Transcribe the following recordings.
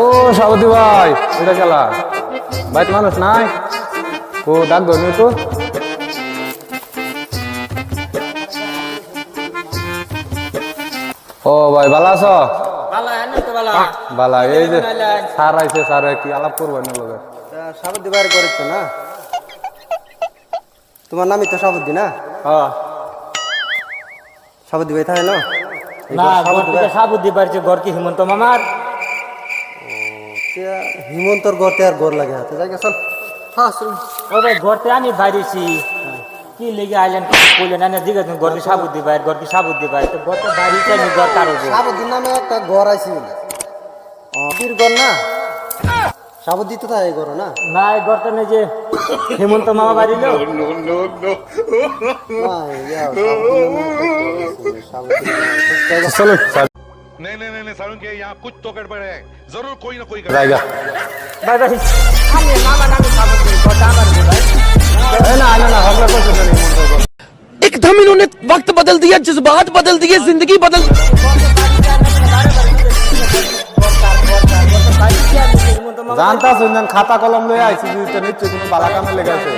ও সাবতী ভাই এটা খেলা। বাইতে মানুষ নাই? ও ডাক ধরনি তো ও ভাই ভালো আছো? বালা এই যে। স্যার আইছে স্যার কি আলাপ করবেন না লোকে সাবুদ্দি বাইরে করেছ না? তোমার নামই তো সাবুদ্দি না? হ্যাঁ সাবুদ্দি ভাই থাকে না? না ঘর থেকে সাবুদ্দি ঘর কি হিমন্ত মামার? হিমন্তর গড়তে আর গড় লাগে হাতে। যাই চল। হ্যাঁ চল। ও ভাই ঘরতে আমি বাইরেছি কি লেগে আইলেন কইলেন? না জিজ্ঞাসা তুমি ঘর কি সাবুদ্দি বাইর ঘর কি সাবুদ্দি বাইর তো ঘরতে বাইরেছি আমি ঘর কারও সাবুদ্দির নামে একটা গড় আছে বীর গড় না? সাবুদ্দি তো থাকে গড় না? না এই ঘরটা নেই যে হিমন্ত মামা গড়। আছে। চলো। नहीं नहीं नहीं, नहीं के यहाँ कुछ तो गड़बड़ है ज़रूर कोई ना कोई गड़बड़ भाई भाई हम ये नाम नाम साबित नहीं को दामन दे भाई है ना ना ना हम लोग कुछ नहीं एकदम इन्होंने वक्त बदल दिया जज्बात बदल दिए ज़िंदगी बदल जानता सुंदन खाता कलम ले आई सी जी नीचे तुम बाला काम ले गए थे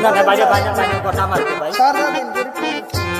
ना ना बाजा बाजा बाजा को काम भाई